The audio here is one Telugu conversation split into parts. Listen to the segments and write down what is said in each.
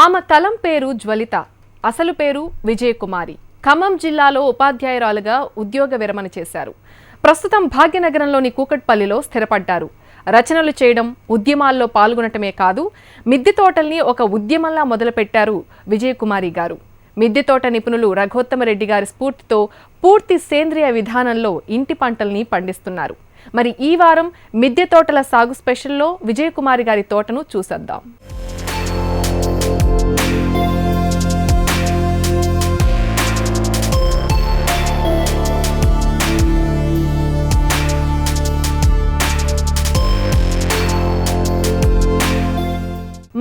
ఆమె తలం పేరు జ్వలిత అసలు పేరు విజయకుమారి. ఖమ్మం జిల్లాలో ఉపాధ్యాయురాలుగా ఉద్యోగ విరమణ చేశారు. ప్రస్తుతం భాగ్యనగరంలోని కూకట్పల్లిలో స్థిరపడ్డారు. రచనలు చేయడం ఉద్యమాల్లో పాల్గొనటమే కాదు మిద్దె తోటల్ని ఒక ఉద్యమంలా మొదలుపెట్టారు విజయకుమారి గారు. మిద్దె తోట నిపుణులు రఘోత్తమరెడ్డి గారి స్ఫూర్తితో పూర్తి సేంద్రియ విధానంలో ఇంటి పంటల్ని పండిస్తున్నారు. మరి ఈ వారం మిద్దె తోటల సాగు స్పెషల్లో విజయకుమారి గారి తోటను చూసేద్దాం.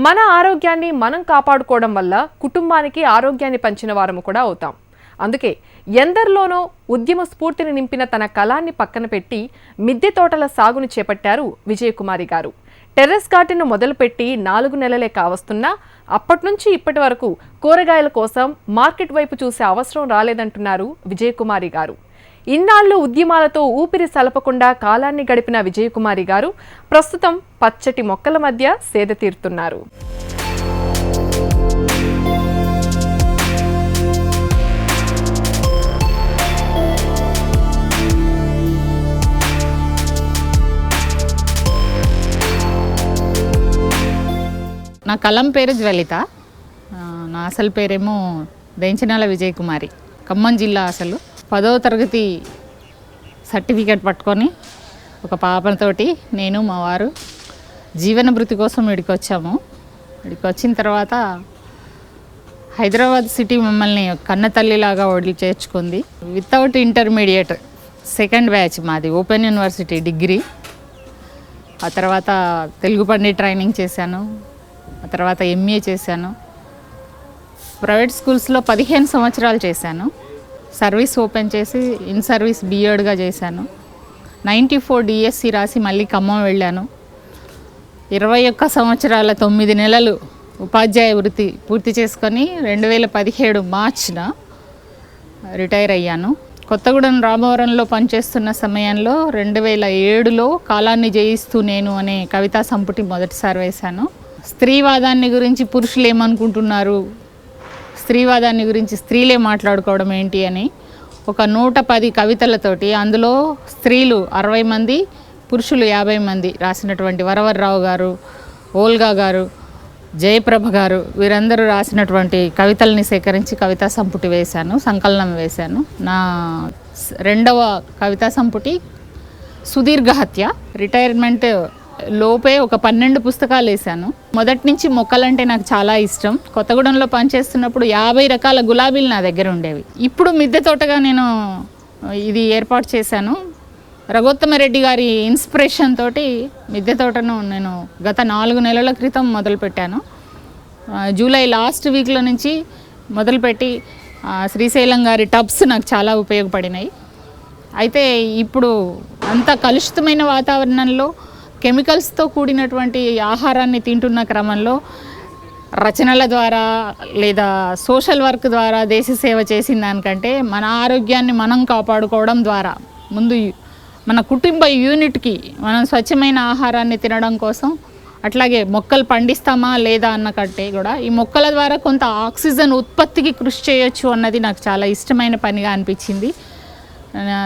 మన ఆరోగ్యాన్ని మనం కాపాడుకోవడం వల్ల కుటుంబానికి ఆరోగ్యాన్ని పంచిన వారము కూడా అవుతాం. అందుకే ఎందరిలోనో ఉద్యమ స్ఫూర్తిని నింపిన తన కళాన్ని పక్కన పెట్టి మిద్దె తోటల సాగును చేపట్టారు విజయకుమారి గారు. టెర్రస్ గార్డెన్ను మొదలుపెట్టి నాలుగు నెలలే కావస్తున్నా అప్పటి నుంచి ఇప్పటి వరకు కూరగాయల కోసం మార్కెట్ వైపు చూసే అవసరం రాలేదంటున్నారు విజయకుమారి గారు. ఇన్నాళ్ళు ఉద్యమాలతో ఊపిరి సలపకుండా కాలాన్ని గడిపిన విజయకుమారి గారు ప్రస్తుతం పచ్చటి మొక్కల మధ్య సేద తీరుతున్నారు. నా కలం పేరు జ్వలిత. నా అసలు పేరేమో దెంచనాల విజయకుమారి ఖమ్మం జిల్లా అసలు. పదవ తరగతి సర్టిఫికేట్ పట్టుకొని ఒక పాపనతోటి నేను మా వారు జీవన భృతి కోసం ఇక్కడికి వచ్చాము వచ్చిన తర్వాత హైదరాబాద్ సిటీ మమ్మల్ని కన్న తల్లిలాగా వదిలి చేర్చుకుంది. వితౌట్ ఇంటర్మీడియట్ సెకండ్ బ్యాచ్ మాది ఓపెన్ యూనివర్సిటీ డిగ్రీ. ఆ తర్వాత తెలుగు పండి ట్రైనింగ్ చేశాను. ఆ తర్వాత ఎంఏ చేశాను. ప్రైవేట్ స్కూల్స్లో పదిహేను సంవత్సరాలు చేశాను. సర్వీస్ ఓపెన్ చేసి ఇన్ సర్వీస్ బిఎడ్గా చేశాను. నైంటీ ఫోర్ డిఎస్సి రాసి మళ్ళీ ఖమ్మం వెళ్ళాను. ఇరవై ఒక్క సంవత్సరాల తొమ్మిది నెలలు ఉపాధ్యాయ వృత్తి పూర్తి చేసుకొని రెండు వేల పదిహేడు మార్చిన రిటైర్ అయ్యాను. కొత్తగూడెం రామవరంలో పనిచేస్తున్న సమయంలో రెండు వేల ఏడులో కాలాన్ని జయిస్తూ నేను అనే కవితా సంపుటి మొదటిసారి వేశాను. స్త్రీవాదాన్ని గురించి పురుషులు ఏమనుకుంటున్నారు? స్త్రీవాదాన్ని గురించి స్త్రీలే మాట్లాడుకోవడం ఏంటి అని ఒక నూట పది కవితలతోటి అందులో స్త్రీలు అరవై మంది పురుషులు యాభై మంది రాసినటువంటి వరవర్రావు గారు ఓల్గా గారు జయప్రభ గారు వీరందరూ రాసినటువంటి కవితల్ని సేకరించి కవితా సంపుటి వేశాను సంకలనం వేశాను. నా రెండవ కవితా సంపుటి సుదీర్ఘ హత్య రిటైర్మెంట్ లోపే ఒక పన్నెండు పుస్తకాలు వేశాను. మొదటి నుంచి మొక్కలంటే నాకు చాలా ఇష్టం. కొత్తగూడెంలో పనిచేస్తున్నప్పుడు యాభై రకాల గులాబీలు నా దగ్గర ఉండేవి. ఇప్పుడు మిద్దె తోటగా నేను ఇది ఏర్పాటు చేశాను. రఘోత్తమరెడ్డి గారి ఇన్స్పిరేషన్ తోటి మిద్దె తోటను నేను గత నాలుగు నెలల క్రితం మొదలుపెట్టాను. జూలై లాస్ట్ వీక్లో నుంచి మొదలుపెట్టి శ్రీశైలం గారి టబ్స్ నాకు చాలా ఉపయోగపడినాయి. అయితే ఇప్పుడు అంత కలుషితమైన వాతావరణంలో కెమికల్స్తో కూడినటువంటి ఆహారాన్ని తింటున్న క్రమంలో రచనల ద్వారా లేదా సోషల్ వర్క్ ద్వారా దేశ సేవ చేసిన దానికంటే మన ఆరోగ్యాన్ని మనం కాపాడుకోవడం ద్వారా ముందు మన కుటుంబ యూనిట్కి మనం స్వచ్ఛమైన ఆహారాన్ని తినడం కోసం అట్లాగే మొక్కలు పండిస్తామా లేదా అన్న కంటే కూడా ఈ మొక్కల ద్వారా కొంత ఆక్సిజన్ ఉత్పత్తికి కృషి చేయొచ్చు అన్నది నాకు చాలా ఇష్టమైన పనిగా అనిపించింది.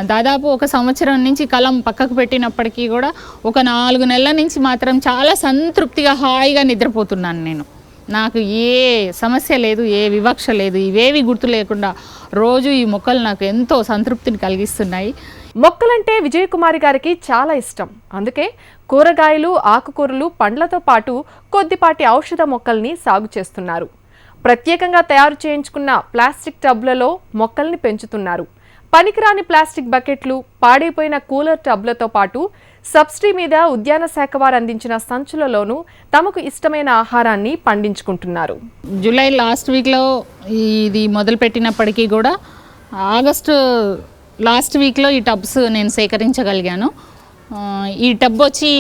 దాదాపు ఒక సంవత్సరం నుంచి కలం పక్కకు పెట్టినప్పటికీ కూడా ఒక నాలుగు నెలల నుంచి మాత్రం చాలా సంతృప్తిగా హాయిగా నిద్రపోతున్నాను నేను. నాకు ఏ సమస్య లేదు ఏ వివక్ష లేదు ఇవేవి గుర్తు లేకుండా రోజు ఈ మొక్కలు నాకు ఎంతో సంతృప్తిని కలిగిస్తున్నాయి. మొక్కలంటే విజయకుమారి గారికి చాలా ఇష్టం. అందుకే కూరగాయలు ఆకుకూరలు పండ్లతో పాటు కొద్దిపాటి ఔషధ మొక్కల్ని సాగు చేస్తున్నారు. ప్రత్యేకంగా తయారు చేయించుకున్న ప్లాస్టిక్ టబ్లలో మొక్కల్ని పెంచుతున్నారు. పనికిరాని ప్లాస్టిక్ బకెట్లు పాడైపోయిన కూలర్ టబ్లతో పాటు సబ్సిడీ మీద ఉద్యాన శాఖ వారు అందించిన సంచులలోనూ తమకు ఇష్టమైన ఆహారాన్ని పండించుకుంటున్నారు. జూలై లాస్ట్ వీక్లో ఇది మొదలుపెట్టినప్పటికీ కూడా ఆగస్టు లాస్ట్ వీక్లో ఈ టబ్స్ నేను సేకరించగలిగాను. ఈ టబ్ వచ్చి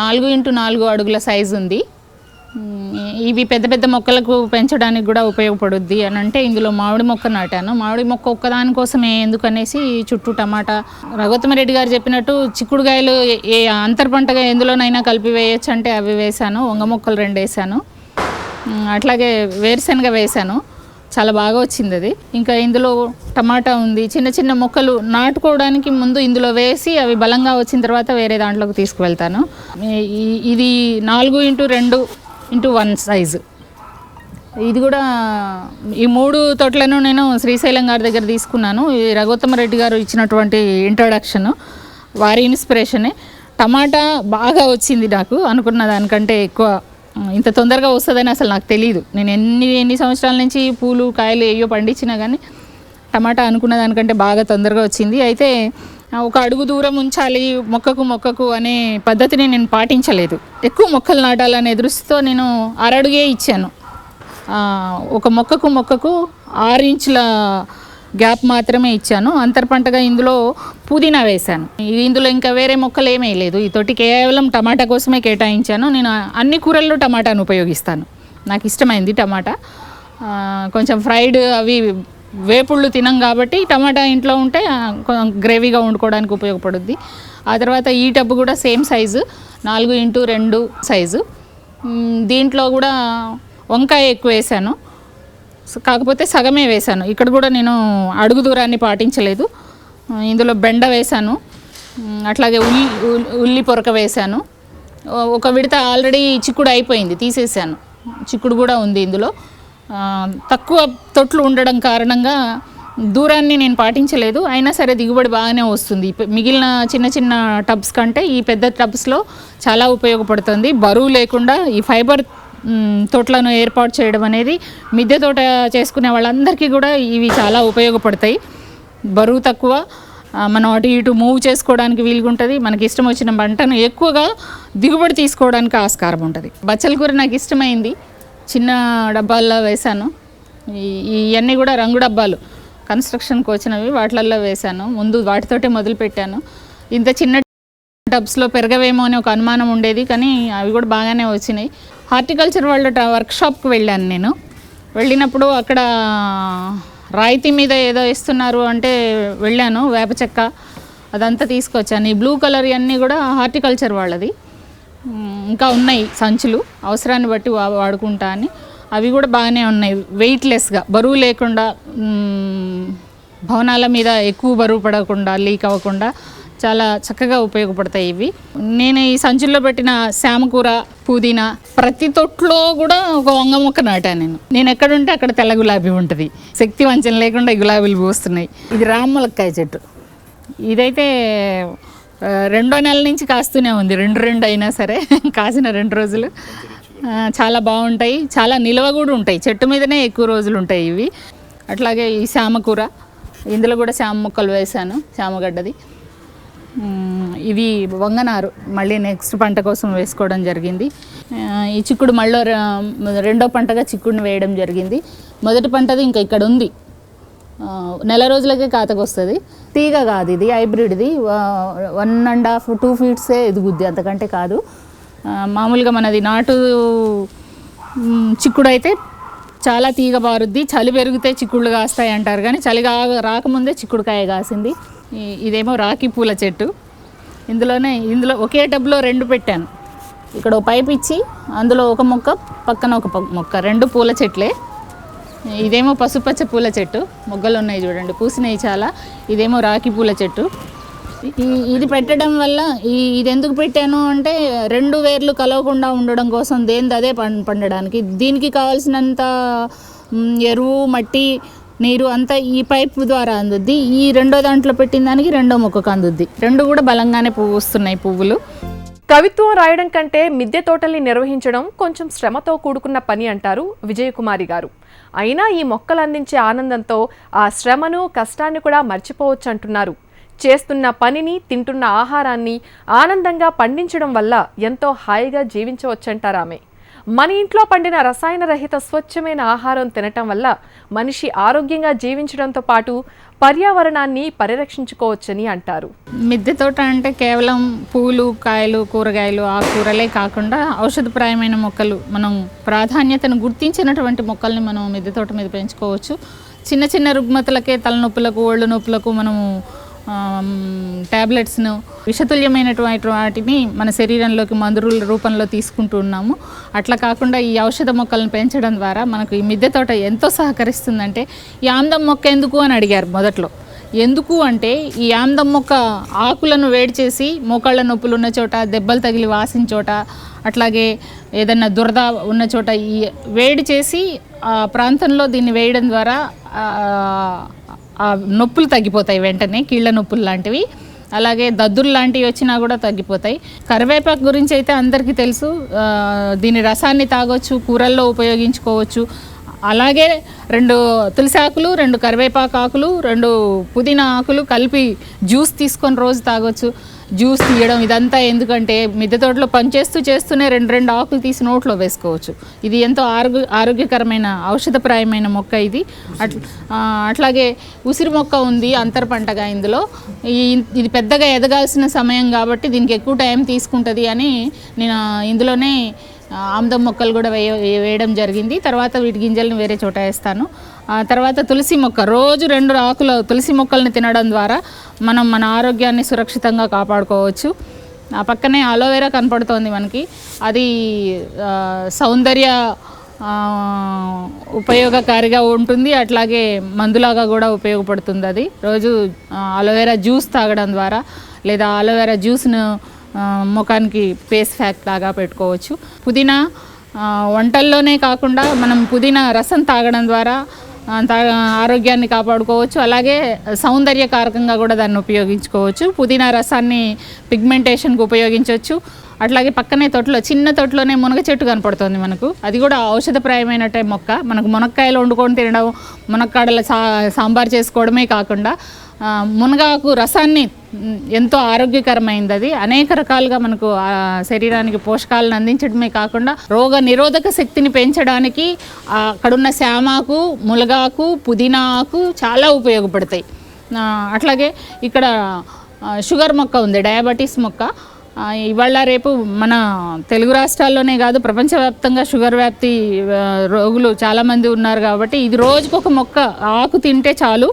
నాలుగు ఇంటూ నాలుగు అడుగుల సైజు ఉంది. ఇవి పెద్ద పెద్ద మొక్కలకు పెంచడానికి కూడా ఉపయోగపడుద్ది అని అంటే ఇందులో మామిడి మొక్క నాటాను. మామిడి మొక్క ఒక్కదానికోసమే ఎందుకనేసి చుట్టూ టమాటా. రఘోత్తమరెడ్డి గారు చెప్పినట్టు చిక్కుడుగాయలు ఏ- ఏ అంతర్ పంటగా ఎందులోనైనా కలిపి వేయచ్చు అంటే అవి వేశాను. వంగ మొక్కలు రెండు వేశాను. అట్లాగే వేరుశనగ వేశాను. చాలా బాగా వచ్చింది అది. ఇంకా ఇందులో టమాటా ఉంది. చిన్న చిన్న మొక్కలు నాటుకోవడానికి ముందు ఇందులో వేసి అవి బలంగా వచ్చిన తర్వాత వేరే దాంట్లోకి తీసుకువెళ్తాను. ఇది నాలుగు ఇంటూ రెండు ఇంటూ వన్ సైజు. ఇది కూడా ఈ మూడు తోటలను నేను శ్రీశైలం గారి దగ్గర తీసుకున్నాను. ఈ రఘోత్తమ రెడ్డి గారు ఇచ్చినటువంటి ఇంట్రొడక్షన్ వారి ఇన్స్పిరేషనే టమాటా బాగా వచ్చింది నాకు అనుకున్న దానికంటే ఎక్కువ. ఇంత తొందరగా వస్తుందని అసలు నాకు తెలియదు నేను ఎన్ని ఎన్ని సంవత్సరాల నుంచి పూలు కాయలు ఏయో పండించినా కానీ టమాటా అనుకున్న దానికంటే బాగా తొందరగా వచ్చింది. అయితే ఒక అడుగు దూరం ఉంచాలి మొక్కకు మొక్కకు అనే పద్ధతిని నేను పాటించలేదు. ఎక్కువ మొక్కలు నాటాలనే దృష్టితో నేను అరడుగే ఇచ్చాను. ఒక మొక్కకు మొక్కకు ఆరు ఇంచుల గ్యాప్ మాత్రమే ఇచ్చాను. అంతర్ పంటగా ఇందులో పుదీనా వేశాను. ఇందులో ఇంకా వేరే మొక్కలు ఏమీ లేదు. ఈ తోటి కేవలం టమాటా కోసమే కేటాయించాను. నేను అన్ని కూరల్లో టమాటాను ఉపయోగిస్తాను. నాకు ఇష్టమైంది టమాటా. కొంచెం ఫ్రైడ్ అవి వేపుళ్ళు తినం కాబట్టి టమాటా ఇంట్లో ఉంటే గ్రేవీగా వండుకోవడానికి ఉపయోగపడుద్ది. ఆ తర్వాత ఈ టబ్బు కూడా సేమ్ సైజు నాలుగు ఇంటూ రెండు సైజు. దీంట్లో కూడా వంకాయ ఎక్కువ వేసాను. కాకపోతే సగమే వేశాను ఇక్కడ కూడా నేను అడుగు దూరాన్ని పాటించలేదు. ఇందులో బెండ వేశాను అట్లాగే ఉల్లి ఉల్లి పొరక వేశాను ఒక విడత ఆల్రెడీ చిక్కుడు అయిపోయింది తీసేసాను. చిక్కుడు కూడా ఉంది ఇందులో. తక్కువ తొట్లు ఉండడం కారణంగా దూరాన్ని నేను పాటించలేదు. అయినా సరే దిగుబడి బాగానే వస్తుంది. మిగిలిన చిన్న చిన్న టబ్స్ కంటే ఈ పెద్ద టబ్స్లో చాలా ఉపయోగపడుతుంది. బరువు లేకుండా ఈ ఫైబర్ తోటలను ఏర్పాటు చేయడం అనేది మిద్దె తోట చేసుకునే వాళ్ళందరికీ కూడా ఇవి చాలా ఉపయోగపడతాయి. బరువు తక్కువ మనం అటు ఇటు మూవ్ చేసుకోవడానికి వీలుగా ఉంటుంది మనకి ఇష్టం వచ్చిన పంటను ఎక్కువగా దిగుబడి తీసుకోవడానికి ఆస్కారం ఉంటుంది. బచ్చల కూర నాకు ఇష్టమైంది. చిన్న డబ్బాల్లో వేశాను. ఇవన్నీ కూడా రంగు డబ్బాలు. కన్స్ట్రక్షన్కి వచ్చినవి వాటిలల్లో వేశాను. ముందు వాటితోటే మొదలుపెట్టాను ఇంత చిన్న టబ్స్లో పెరగవేమో అని ఒక అనుమానం ఉండేది కానీ అవి కూడా బాగానే వచ్చినాయి. హార్టికల్చర్ వాళ్ళ ట- వర్క్షాప్కి వెళ్ళాను నేను. వెళ్ళినప్పుడు అక్కడ రాయితీ మీద ఏదో ఇస్తున్నారు అంటే వెళ్ళాను వేప చెక్క అదంతా తీసుకొచ్చాను. ఈ బ్లూ కలర్ ఇవన్నీ కూడా హార్టికల్చర్ వాళ్ళది. ఇంకా ఉన్నాయి సంచులు. అవసరాన్ని బట్టి వా- వాడుకుంటా అని. అవి కూడా బాగానే ఉన్నాయి. వెయిట్లెస్గా బరువు లేకుండా భవనాల మీద ఎక్కువ బరువు పడకుండా లీక్ అవ్వకుండా చాలా చక్కగా ఉపయోగపడతాయి ఇవి. నేను ఈ సంచుల్లో పెట్టిన శామకూర పుదీనా ప్రతి తొట్లో కూడా ఒక వంగ మొక్క నాటాను నేను. నేను ఎక్కడుంటే అక్కడ తెల్ల గులాబీ ఉంటుంది. శక్తి వంచన లేకుండా ఈ గులాబీలు పూస్తున్నాయి. ఇది రామ్మలక్కాయ చెట్టు. ఇదైతే రెండో నెల నుంచి కాస్తూనే ఉంది. రెండు రెండు అయినా సరే కాసిన రెండు రోజులు. చాలా బాగుంటాయి. చాలా నిల్వ కూడా ఉంటాయి. చెట్టు మీదనే ఎక్కువ రోజులు ఉంటాయి ఇవి. అట్లాగే ఈ శామకూర ఇందులో కూడా శామ మొక్కలు వేశాను శామగడ్డది ఇవి వంగనారు. మళ్ళీ నెక్స్ట్ పంట కోసం వేసుకోవడం జరిగింది. ఈ చిక్కుడు మళ్ళీ రెండో పంటగా చిక్కుడుని వేయడం జరిగింది. మొదటి పంటది ఇంకా ఇక్కడ ఉంది. నెల రోజులకే కాతకు వస్తుంది. తీగ కాదు ఇది హైబ్రిడ్ది వన్ అండ్ హాఫ్ టూ ఫీట్సే ఎదుగుద్ది అంతకంటే కాదు. మామూలుగా మనది నాటు చిక్కుడు అయితే చాలా తీగ పారుద్ది. చలి పెరిగితే చిక్కుళ్ళు కాస్తాయి అంటారు కానీ చలి కా రాకముందే చిక్కుడుకాయ కాసింది. ఇదేమో రాకి పూల చెట్టు. ఇందులోనే ఇందులో ఒకే టబ్లో రెండు పెట్టాను. ఇక్కడ ఒక పైప్ ఇచ్చి అందులో ఒక మొక్క పక్కన ఒక మొక్క రెండు పూల చెట్లే. ఇదేమో పసుపచ్చ పూల చెట్టు. మొగ్గలు ఉన్నాయి చూడండి పూసినాయి చాలా. ఇదేమో రాకి పూల చెట్టు. ఇది పెట్టడం వల్ల ఈ ఇది ఎందుకు పెట్టాను అంటే రెండు వేర్లు కలవకుండా ఉండడం కోసం దేనిది అదే పం పండడానికి. దీనికి కావాల్సినంత ఎరువు మట్టి నీరు అంతా ఈ పైప్ ద్వారా అందుద్ది. ఈ రెండో దాంట్లో పెట్టిన దానికి రెండో మొక్కకు అందుద్ది. రెండు కూడా బలంగానే పువ్వు వస్తున్నాయి పువ్వులు. కవిత్వం రాయడం కంటే మిద్దె తోటల్ని నిర్వహించడం కొంచెం శ్రమతో కూడుకున్న పని అంటారు విజయకుమారి గారు. అయినా ఈ మొక్కలు అందించే ఆనందంతో ఆ శ్రమను కష్టాన్ని కూడా మర్చిపోవచ్చు అంటున్నారు చేస్తున్న పనిని తింటున్న ఆహారాన్ని ఆనందంగా పండించడం వల్ల ఎంతో హాయిగా జీవించవచ్చంటారు ఆమె. మన ఇంట్లో పండిన రసాయన రహిత స్వచ్ఛమైన ఆహారం తినటం వల్ల మనిషి ఆరోగ్యంగా జీవించడంతో పాటు పర్యావరణాన్ని పరిరక్షించుకోవచ్చని అంటారు. మిద్దె తోట అంటే కేవలం పూలు కాయలు కూరగాయలు ఆకుకూరలే కాకుండా ఔషధప్రాయమైన మొక్కలు. మనం ప్రాధాన్యతను గుర్తించినటువంటి మొక్కల్ని మనం మిద్దె తోట మీద పెంచుకోవచ్చు. చిన్న చిన్న రుగ్మతలకే తలనొప్పులకు ఒళ్ళు నొప్పులకు మనము ట్యాబ్లెట్స్ను విషతుల్యమైనటువంటి వాటిని మన శరీరంలోకి మందుల రూపంలో తీసుకుంటూ ఉన్నాము. అట్లా కాకుండా ఈ ఔషధ మొక్కలను పెంచడం ద్వారా మనకు ఈ మిద్దె తోట ఎంతో సహకరిస్తుందంటే ఈ ఆమ్దం మొక్క ఎందుకు అని అడిగారు మొదట్లో. ఎందుకు అంటే ఈ ఆమ్దం మొక్క ఆకులను వేడి చేసి మోకాళ్ళ నొప్పులు ఉన్న చోట దెబ్బలు తగిలి వాసిన చోట అట్లాగే ఏదన్నా దురద ఉన్న చోట ఈ వేడి చేసి ఆ ప్రాంతంలో దీన్ని వేయడం ద్వారా నొప్పులు తగ్గిపోతాయి వెంటనే కీళ్ళ నొప్పులు లాంటివి. అలాగే దద్దులు లాంటివి వచ్చినా కూడా తగ్గిపోతాయి. కరివేపాకు గురించి అయితే అందరికీ తెలుసు. దీని రసాన్ని తాగొచ్చు కూరల్లో ఉపయోగించుకోవచ్చు. అలాగే రెండు తులసి ఆకులు రెండు కరివేపాకు ఆకులు రెండు పుదీనా ఆకులు కలిపి జ్యూస్ తీసుకొని రోజు తాగొచ్చు. జ్యూస్ తీయడం ఇదంతా ఎందుకంటే మిద్దె తోటలో పనిచేస్తూ చేస్తూనే రెండు రెండు ఆకులు తీసి నోట్లో వేసుకోవచ్చు. ఇది ఎంతో ఆరోగ్య ఆరోగ్యకరమైన ఔషధప్రాయమైన మొక్క ఇది. అట్ల అట్లాగే ఉసిరి మొక్క ఉంది అంతర పంటగా ఇందులో. ఈ ఇది పెద్దగా ఎదగాల్సిన సమయం కాబట్టి దీనికి ఎక్కువ టైం తీసుకుంటుంది అని నేను ఇందులోనే ఆముదం మొక్కలు కూడా వేయ వేయడం జరిగింది. తర్వాత వీటి గింజలను వేరే చోట వేస్తాను. ఆ తర్వాత తులసి మొక్క. రోజు రెండు ఆకులు తులసి మొక్కల్ని తినడం ద్వారా మనం మన ఆరోగ్యాన్ని సురక్షితంగా కాపాడుకోవచ్చు. ఆ పక్కనే అలోవెరా కనపడుతోంది మనకి. అది సౌందర్య ఉపయోగకారిగా ఉంటుంది. అట్లాగే మందులాగా కూడా ఉపయోగపడుతుంది అది. రోజు అలోవెరా జ్యూస్ తాగడం ద్వారా లేదా అలోవెరా జ్యూస్ను ముఖానికి పేస్ ప్యాక్ లాగా పెట్టుకోవచ్చు. పుదీనా వంటల్లోనే కాకుండా మనం పుదీనా రసం తాగడం ద్వారా ఆరోగ్యాన్ని కాపాడుకోవచ్చు. అలాగే సౌందర్యకారకంగా కూడా దాన్ని ఉపయోగించుకోవచ్చు. పుదీనా రసాన్ని పిగ్మెంటేషన్కి ఉపయోగించవచ్చు అట్లాగే పక్కనే తొట్లో చిన్న తొట్లోనే మునగ చెట్టు కనపడుతుంది మనకు. అది కూడా ఔషధప్రాయమైనట్టే మొక్క. మనకు మునక్కాయలు వండుకొని తినడం మునక్కాడల సా సాంబార్ చేసుకోవడమే కాకుండా మునగాకు రసాన్ని ఎంతో ఆరోగ్యకరమైంది అది అనేక రకాలుగా మనకు శరీరానికి పోషకాలను అందించడమే కాకుండా రోగ నిరోధక శక్తిని పెంచడానికి అక్కడున్న శామాకు మునగాకు పుదీనా ఆకు చాలా ఉపయోగపడతాయి. అట్లాగే ఇక్కడ షుగర్ మొక్క ఉంది డయాబెటీస్ మొక్క. ఇవాళ రేపు మన తెలుగు రాష్ట్రాల్లోనే కాదు ప్రపంచవ్యాప్తంగా షుగర్ వ్యాప్తి రోగులు చాలామంది ఉన్నారు కాబట్టి ఇది రోజుకొక మొక్క ఆకు తింటే చాలు.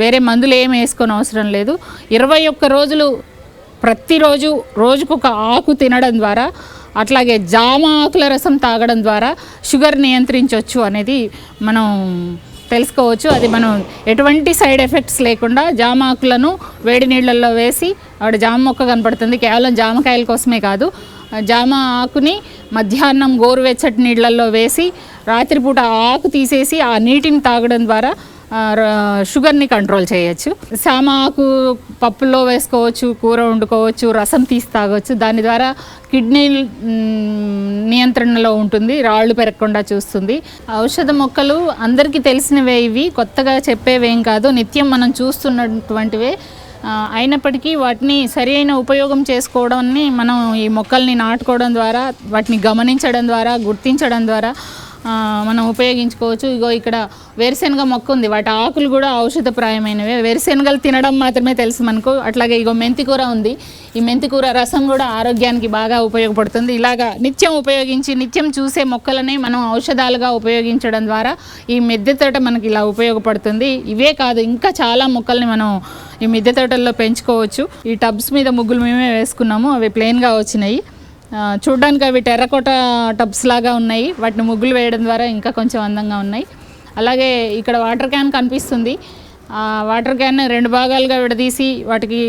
వేరే మందులు ఏం వేసుకొని అవసరం లేదు. ఇరవై ఒక్క రోజులు ప్రతిరోజు రోజుకొక ఆకు తినడం ద్వారా అట్లాగే జామ ఆకుల రసం తాగడం ద్వారా షుగర్ నియంత్రించవచ్చు అనేది మనం తెలుసుకోవచ్చు. అది మనం ఎటువంటి సైడ్ ఎఫెక్ట్స్ లేకుండా జామ ఆకులను వేడి నీళ్ళల్లో వేసి ఆవిడ జామ మొక్క కనపడుతుంది. కేవలం జామకాయల కోసమే కాదు జామ ఆకుని మధ్యాహ్నం గోరువెచ్చటి నీళ్ళల్లో వేసి రాత్రిపూట ఆకు తీసేసి ఆ నీటిని తాగడం ద్వారా షుగర్ని కంట్రోల్ చేయొచ్చు. సామాకు పప్పులో వేసుకోవచ్చు కూర వండుకోవచ్చు రసం తీసి తాగొచ్చు. దాని ద్వారా కిడ్నీ నియంత్రణలో ఉంటుంది రాళ్ళు పెరగకుండా చూస్తుంది. ఔషధ మొక్కలు అందరికీ తెలిసినవే ఇవి కొత్తగా చెప్పేవేం కాదు. నిత్యం మనం చూస్తున్నటువంటివే. అయినప్పటికీ వాటిని సరైన ఉపయోగం చేసుకోవడాన్ని మనం ఈ మొక్కల్ని నాటుకోవడం ద్వారా వాటిని గమనించడం ద్వారా గుర్తించడం ద్వారా మనం ఉపయోగించుకోవచ్చు. ఇగో ఇక్కడ వేరుశెనగ మొక్క ఉంది. వాటి ఆకులు కూడా ఔషధప్రాయమైనవే. వేరుశెనగలు తినడం మాత్రమే తెలుసు మనకు. అట్లాగే ఇగో మెంతికూర ఉంది. ఈ మెంతికూర రసం కూడా ఆరోగ్యానికి బాగా ఉపయోగపడుతుంది. ఇలాగా నిత్యం ఉపయోగించి నిత్యం చూసే మొక్కలని మనం ఔషధాలుగా ఉపయోగించడం ద్వారా ఈ మిద్దె తోట మనకి ఇలా ఉపయోగపడుతుంది. ఇవే కాదు ఇంకా చాలా మొక్కల్ని మనం ఈ మిద్దె తోటల్లో పెంచుకోవచ్చు. ఈ టబ్స్ మీద ముగ్గులు మేమే వేసుకున్నాము. అవి ప్లెయిన్గా వచ్చినాయి. చూడ్డానికి అవి టెర్రకోట టబ్స్ లాగా ఉన్నాయి. వాటిని ముగ్గులు వేయడం ద్వారా ఇంకా కొంచెం అందంగా ఉన్నాయి. అలాగే ఇక్కడ వాటర్ క్యాన్ కనిపిస్తుంది. ఆ వాటర్ క్యాన్ రెండు భాగాలుగా విడదీసి వాటికి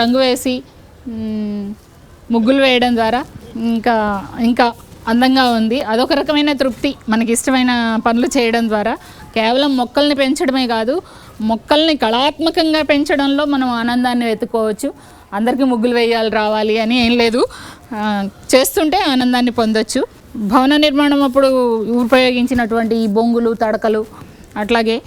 రంగు వేసి ముగ్గులు వేయడం ద్వారా ఇంకా ఇంకా అందంగా ఉంది. అదొక రకమైన తృప్తి. మనకి ఇష్టమైన పనులు చేయడం ద్వారా. కేవలం మొక్కల్ని పెంచడమే కాదు మొక్కల్ని కళాత్మకంగా పెంచడంలో మనం ఆనందాన్ని వెతుక్కోవచ్చు. అందరికీ ముగ్గులు వేయాలి రావాలి అని ఏం లేదు. చేస్తుంటే ఆనందాన్ని పొందొచ్చు. భవన నిర్మాణం అప్పుడు ఉపయోగించినటువంటి ఈ బొంగులు తడకలు అట్లాగే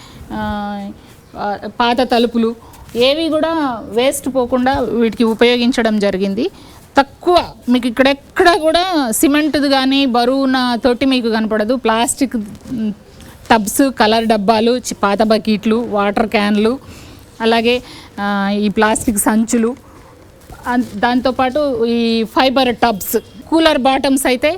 పాత తలుపులు ఏవి కూడా వేస్ట్ పోకుండా వీటికి ఉపయోగించడం జరిగింది. తక్కువ మీకు ఇక్కడెక్కడ కూడా సిమెంట్ది కానీ బరువున తోటి మీకు కనపడదు. ప్లాస్టిక్ టబ్స్ కలర్ డబ్బాలు చి- పాత బకెట్లు వాటర్ క్యాన్లు అలాగే ఈ ప్లాస్టిక్ సంచులు దాంతోపాటు ఈ ఫైబర్ టబ్స్ కూలర్ బాటమ్స్ అయితే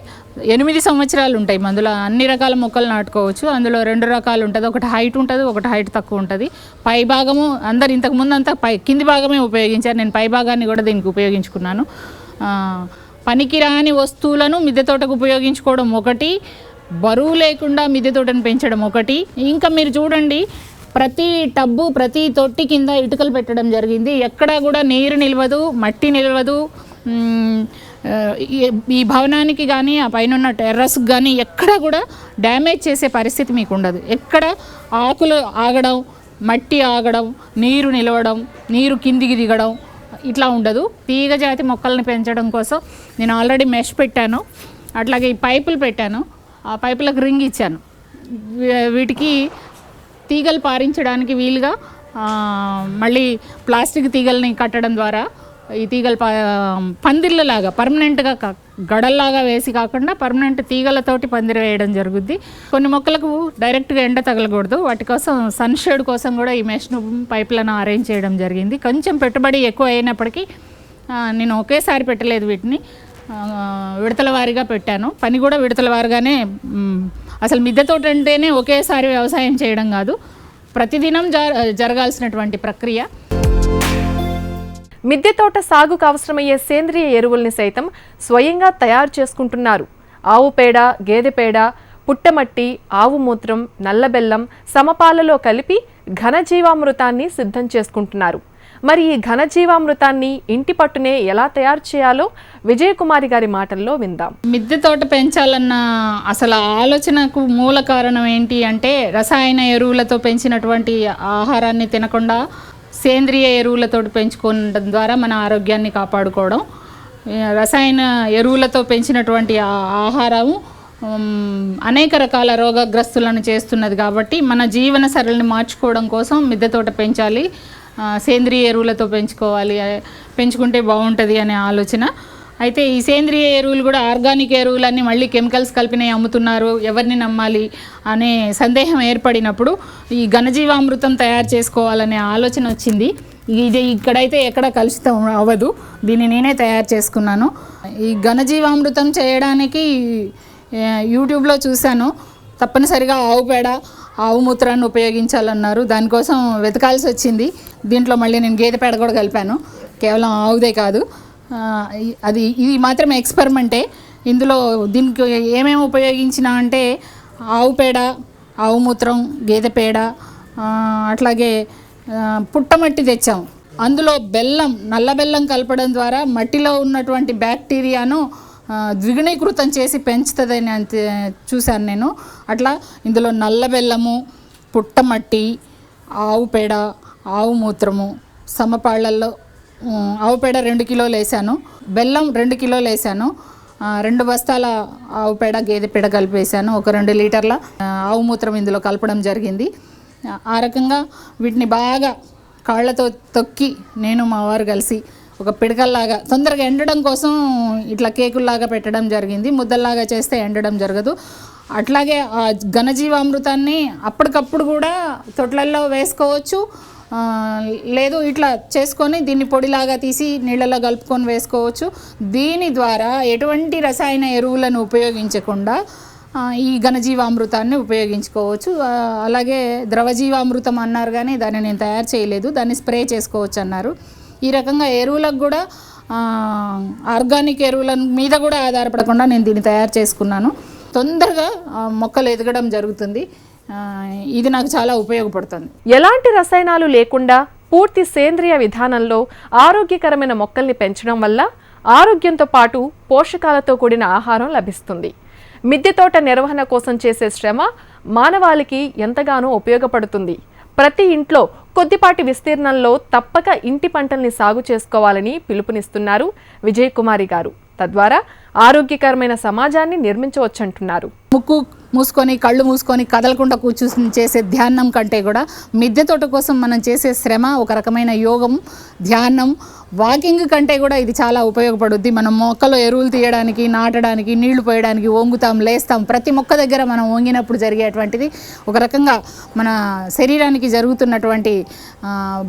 ఎనిమిది సంవత్సరాలు ఉంటాయి. అందులో అన్ని రకాల మొక్కలు నాటుకోవచ్చు. అందులో రెండు రకాలు ఉంటుంది. ఒకటి హైట్ ఉంటుంది ఒకటి హైట్ తక్కువ ఉంటుంది. పై భాగము అందరు ఇంతకు ముందు అంతా పై కింది భాగమే ఉపయోగించారు. నేను పై భాగాన్ని కూడా దీనికి ఉపయోగించుకున్నాను. పనికిరాని వస్తువులను మిద్దె తోటకు ఉపయోగించుకోవడం ఒకటి బరువు లేకుండా మిద్దె తోటను పెంచడం ఒకటి. ఇంకా మీరు చూడండి ప్రతి టబ్బు ప్రతి తొట్టి కింద ఇటుకలు పెట్టడం జరిగింది. ఎక్కడా కూడా నీరు నిలవదు మట్టి నిలవదు. ఈ- భవనానికి కానీ ఆ పైన ఉన్న టెర్రస్కి కానీ ఎక్కడ కూడా డ్యామేజ్ చేసే పరిస్థితి మీకు ఉండదు ఎక్కడ ఆకులు ఆగడం మట్టి ఆగడం నీరు నిలవడం నీరు కిందికి దిగడం ఇట్లా ఉండదు. తీగ జాతి మొక్కల్ని పెంచడం కోసం నేను ఆల్రెడీ మెష్ పెట్టాను. అట్లాగే ఈ పైపులు పెట్టాను. ఆ పైపులకు రింగ్ ఇచ్చాను. వీటికి తీగలు పారించడానికి వీలుగా మళ్ళీ ప్లాస్టిక్ తీగల్ని కట్టడం ద్వారా ఈ తీగలు ప పందిర్లలాగా పర్మనెంట్గా కా- గడల్లాగా వేసి కాకుండా పర్మనెంట్ తీగలతోటి పందిరి వేయడం జరుగుద్ది. కొన్ని మొక్కలకు డైరెక్ట్గా ఎండ తగలకూడదు. వాటి కోసం సన్షేడ్ కోసం కూడా ఈ మెష్ను పైపులను అరేంజ్ చేయడం జరిగింది. కొంచెం పెట్టుబడి ఎక్కువ అయినప్పటికీ నేను ఒకేసారి పెట్టలేదు వీటిని. విడతల వారీగా పెట్టాను. పని కూడా విడతల వారిగానే అసలు మిద్దె తోట అంటేనే ఒకేసారి వ్యవసాయం చేయడం కాదు ప్రతిదినం జ జరగాల్సినటువంటి ప్రక్రియ. మిద్దె తోట సాగుకు అవసరమయ్యే సేంద్రియ ఎరువుల్ని సైతం స్వయంగా తయారు చేసుకుంటున్నారు. ఆవు పేడ గేదె పేడ పుట్టమట్టి ఆవు మూత్రం నల్లబెల్లం సమపాలలో కలిపి ఘనజీవామృతాన్ని సిద్ధం చేసుకుంటున్నారు. మరి ఈ ఘనజీవామృతాన్ని ఇంటి పట్టునే ఎలా తయారు చేయాలో విజయకుమారి గారి మాటల్లో విందాం. మిద్దె తోట పెంచాలన్న అసలు ఆలోచనకు మూల కారణం ఏంటి అంటే రసాయన ఎరువులతో పెంచినటువంటి ఆహారాన్ని తినకుండా సేంద్రియ ఎరువులతో పెంచుకోవడం ద్వారా మన ఆరోగ్యాన్ని కాపాడుకోవడం రసాయన ఎరువులతో పెంచినటువంటి ఆహారం అనేక రకాల రోగగ్రస్తులను చేస్తున్నది కాబట్టి మన జీవన సరళిని మార్చుకోవడం కోసం మిద్దె తోట పెంచాలి. సేంద్రియ ఎరువులతో పెంచుకోవాలి పెంచుకుంటే బాగుంటుంది అనే ఆలోచన. అయితే ఈ సేంద్రియ ఎరువులు కూడా ఆర్గానిక్ ఎరువులన్నీ మళ్ళీ కెమికల్స్ కలిపినవి అమ్ముతున్నారు ఎవరిని నమ్మాలి అనే సందేహం ఏర్పడినప్పుడు ఈ ఘనజీవామృతం తయారు చేసుకోవాలనే ఆలోచన వచ్చింది. ఇది ఇక్కడైతే ఎక్కడ కలుషితం అవ్వదు దీన్ని నేనే తయారు చేసుకున్నాను. ఈ ఘనజీవామృతం చేయడానికి యూట్యూబ్లో చూశాను. తప్పనిసరిగా ఆవు పేడ ఆవు మూత్రాన్ని ఉపయోగించాలన్నారు. దానికోసం వెతకాల్సి వచ్చింది. దీంట్లో మళ్ళీ నేను గేదె పేడ కూడా కలిపాను. కేవలం ఆవుదే కాదు. అది ఇది మాత్రమే ఎక్స్పెరిమెంటే. ఇందులో దీనికి ఏమేమి ఉపయోగించినా అంటే ఆవు పేడ ఆవు మూత్రం గేదె పేడ అట్లాగే పుట్టమట్టి తెచ్చాం. అందులో బెల్లం నల్ల బెల్లం కలపడం ద్వారా మట్టిలో ఉన్నటువంటి బ్యాక్టీరియాను ద్విగుణీకృతం చేసి పెంచుతుందని అంతే చూశాను నేను. అట్లా ఇందులో నల్ల బెల్లము పుట్టమట్టి ఆవు పేడ ఆవు మూత్రము సమపాళ్ళల్లో ఆవు పేడ రెండు కిలోలు వేసాను బెల్లం రెండు కిలోలు వేసాను రెండు బస్తాల ఆవు పేడ గేదె పేడ కలిపేసాను ఒక రెండు లీటర్ల ఆవు మూత్రం ఇందులో కలపడం జరిగింది. ఆ రకంగా వీటిని బాగా కాళ్ళతో తొక్కి నేను మా వారు కలిసి ఒక పిడకల్లాగా తొందరగా ఎండడం కోసం ఇట్లా కేకుల్లాగా పెట్టడం జరిగింది. ముద్దల్లాగా చేస్తే ఎండడం జరగదు. అట్లాగే ఆ ఘనజీవామృతాన్ని అప్పటికప్పుడు కూడా తొట్లల్లో వేసుకోవచ్చు. లేదు ఇట్లా చేసుకొని దీన్ని పొడిలాగా తీసి నీళ్ళలో కలుపుకొని వేసుకోవచ్చు. దీని ద్వారా ఎటువంటి రసాయన ఎరువులను ఉపయోగించకుండా ఈ ఘనజీవామృతాన్ని ఉపయోగించుకోవచ్చు. అలాగే ద్రవజీవామృతం అన్నారు కానీ దాన్ని నేను తయారు చేయలేదు. దాన్ని స్ప్రే చేసుకోవచ్చు అన్నారు. ఈ రకంగా ఎరువులకు కూడా ఆర్గానిక్ ఎరువుల మీద కూడా ఆధారపడకుండా నేను దీన్ని తయారు చేసుకున్నాను. తొందరగా మొక్కలు ఎదగడం జరుగుతుంది. ఇది నాకు చాలా ఉపయోగపడుతుంది. ఎలాంటి రసాయనాలు లేకుండా పూర్తి సేంద్రియ విధానంలో ఆరోగ్యకరమైన మొక్కల్ని పెంచడం వల్ల ఆరోగ్యంతో పాటు పోషకాలతో కూడిన ఆహారం లభిస్తుంది. మిద్దె తోట నిర్వహణ కోసం చేసే శ్రమ మానవాళికి ఎంతగానో ఉపయోగపడుతుంది. ప్రతి ఇంట్లో కొద్దిపాటి విస్తీర్ణంలో తప్పక ఇంటి పంటల్ని సాగు చేసుకోవాలని పిలుపునిస్తున్నారు విజయకుమారి గారు. తద్వారా ఆరోగ్యకరమైన సమాజాన్ని నిర్మించవచ్చంటున్నారు. ముక్కు మూసుకొని కళ్ళు మూసుకొని కదలకుండా కూర్చుని చేసే ధ్యానం కంటే కూడా మిద్దె తోట కోసం మనం చేసే శ్రమ ఒక రకమైన యోగం ధ్యానం వాకింగ్ కంటే కూడా ఇది చాలా ఉపయోగపడుద్ది. మనం మొక్కలో ఎరువులు తీయడానికి నాటడానికి నీళ్ళు పోయడానికి వంగుతాం లేస్తాం. ప్రతి మొక్క దగ్గర మనం వంగినప్పుడు జరిగేటువంటిది ఒక రకంగా మన శరీరానికి జరుగుతున్నటువంటి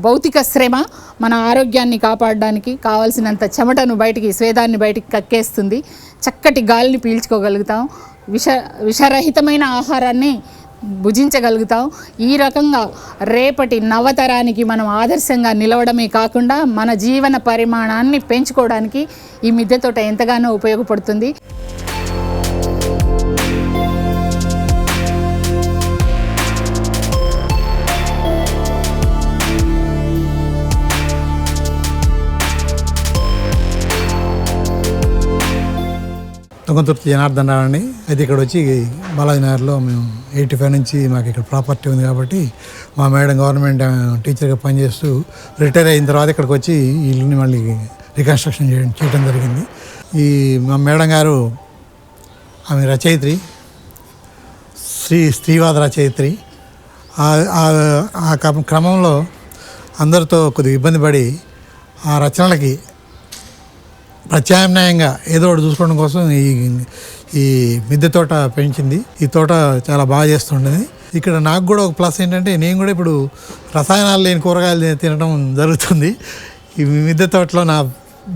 భౌతిక శ్రమ మన ఆరోగ్యాన్ని కాపాడడానికి కావాల్సినంత చెమటను బయటికి స్వేదాన్ని బయటికి కక్కేస్తుంది. చక్కటి గాలిని పీల్చుకోగలుగుతాం. విష విషరహితమైన ఆహారాన్ని భుజించగలుగుతాం ఈ రకంగా రేపటి నవతరానికి మనం ఆదర్శంగా నిలవడమే కాకుండా మన జీవన పరిమాణాన్ని పెంచుకోవడానికి ఈ మిద్దె తోట ఎంతగానో ఉపయోగపడుతుంది. తుంగతుర్తి జనార్దన్ రావు అండి అయితే ఇక్కడ వచ్చి బాలాజీ నగర్లో మేము ఎయిటీ ఫైవ్ నుంచి మాకు ఇక్కడ ప్రాపర్టీ ఉంది కాబట్టి మా మేడం గవర్నమెంట్ టీచర్గా పనిచేస్తూ రిటైర్ అయిన తర్వాత ఇక్కడికి వచ్చి ఈ ఇల్లుని మళ్ళీ రికన్స్ట్రక్షన్ చేయడం చేయడం జరిగింది. ఈ మా మేడం గారు ఆమె రచయిత్రి శ్రీ స్త్రీవాద రచయిత్రి. ఆ- క్రమంలో అందరితో కొద్దిగా ఇబ్బంది పడి ఆ రచనలకి ప్రత్యామ్నాయంగా ఏదో ఒకటి చూసుకోవడం కోసం ఈ ఈ మిద్దె తోట పెంచింది. ఈ తోట చాలా బాగా చేస్తుండేది ఇక్కడ నాకు కూడా ఒక ప్లస్ ఏంటంటే నేను కూడా ఇప్పుడు రసాయనాలు లేని కూరగాయలు తినడం జరుగుతుంది. ఈ మిద్దె తోటలో నా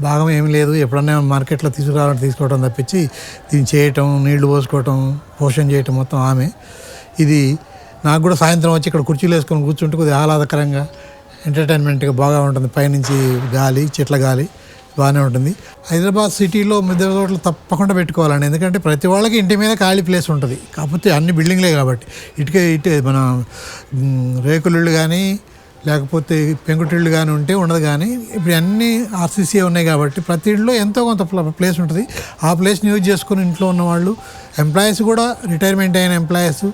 భాగం ఏమి లేదు. ఎప్పుడన్నా మార్కెట్లో తీసుకురావడం తీసుకోవడం తప్పించి దీన్ని చేయటం నీళ్ళు పోసుకోవటం పోషణ చేయటం మొత్తం ఆమె. ఇది నాకు కూడా సాయంత్రం వచ్చి ఇక్కడ కుర్చీలు వేసుకొని కూర్చుంటే కొద్దిగా ఆహ్లాదకరంగా ఎంటర్టైన్మెంట్గా బాగా ఉంటుంది. పైనుంచి గాలి చెట్ల గాలి. బాగానే ఉంటుంది. హైదరాబాద్ సిటీలో మిద్దె తోటలు తప్పకుండా పెట్టుకోవాలండి. ఎందుకంటే ప్రతి వాళ్ళకి ఇంటి మీద ఖాళీ ప్లేస్ ఉంటుంది. కాకపోతే అన్ని బిల్డింగ్లే కాబట్టి. ఇటుకే ఇటు మన రేకులుళ్ళు కానీ లేకపోతే పెంకుటిళ్ళు కానీ ఉంటే ఉండదు కానీ ఇప్పుడు అన్నీ ఆర్సీసీ ఉన్నాయి కాబట్టి ప్రతి ఇంట్లో ఎంతో కొంత ప్ల- ప్లేస్ ఉంటుంది. ఆ ప్లేస్ని యూజ్ చేసుకుని ఇంట్లో ఉన్న వాళ్ళు ఎంప్లాయీస్ కూడా రిటైర్మెంట్ అయిన ఎంప్లాయీస్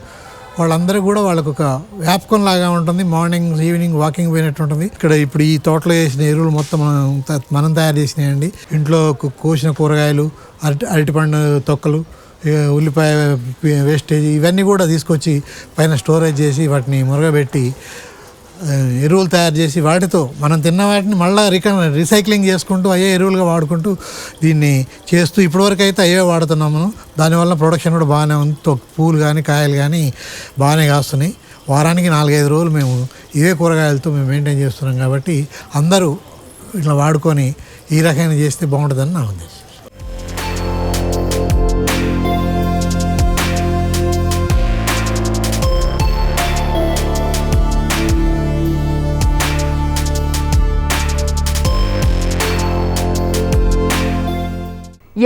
వాళ్ళందరూ కూడా వాళ్ళకు ఒక వ్యాపకం లాగా ఉంటుంది. మార్నింగ్ ఈవినింగ్ వాకింగ్ పోయినట్టు ఉంటుంది. ఇక్కడ ఇప్పుడు ఈ తోటలో వేసిన ఎరువులు మొత్తం మనం మనం తయారు చేసినాయండి. ఇంట్లో కోసిన కూరగాయలు అరటి అరటిపండు తొక్కలు ఉల్లిపాయ వేస్టేజ్ ఇవన్నీ కూడా తీసుకొచ్చి పైన స్టోరేజ్ చేసి వాటిని మురగబెట్టి ఎరువులు తయారు చేసి వాటితో మనం తిన్న వాటిని మళ్ళీ రికన్ రీసైక్లింగ్ చేసుకుంటూ అయ్యే ఎరువులుగా వాడుకుంటూ దీన్ని చేస్తూ ఇప్పటివరకు అయితే అయ్యే వాడుతున్నాము. మనం. దానివల్ల ప్రొడక్షన్ కూడా బాగానే ఉంది. పూలు కానీ కాయలు కానీ బాగానే కాస్తున్నాయి. వారానికి నాలుగైదు రోజులు మేము ఇవే కూరగాయలతో మేము మెయింటైన్ చేస్తున్నాం కాబట్టి అందరూ ఇట్లా వాడుకొని ఈ రకంగా చేస్తే బాగుంటుందని నా ఉద్దేశం.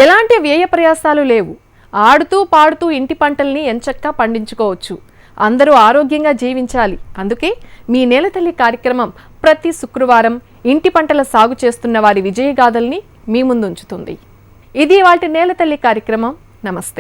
ఎలాంటి వ్యయ ప్రయాసాలు లేవు. ఆడుతూ పాడుతూ ఇంటి పంటల్ని ఎంచక్కా పండించుకోవచ్చు. అందరూ ఆరోగ్యంగా జీవించాలి. అందుకే మీ నేలతల్లి కార్యక్రమం ప్రతి శుక్రవారం ఇంటి పంటల సాగు చేస్తున్న వారి విజయగాథల్ని మీ ముందుంచుతుంది. ఇది వాటి నేలతల్లి కార్యక్రమం. నమస్తే.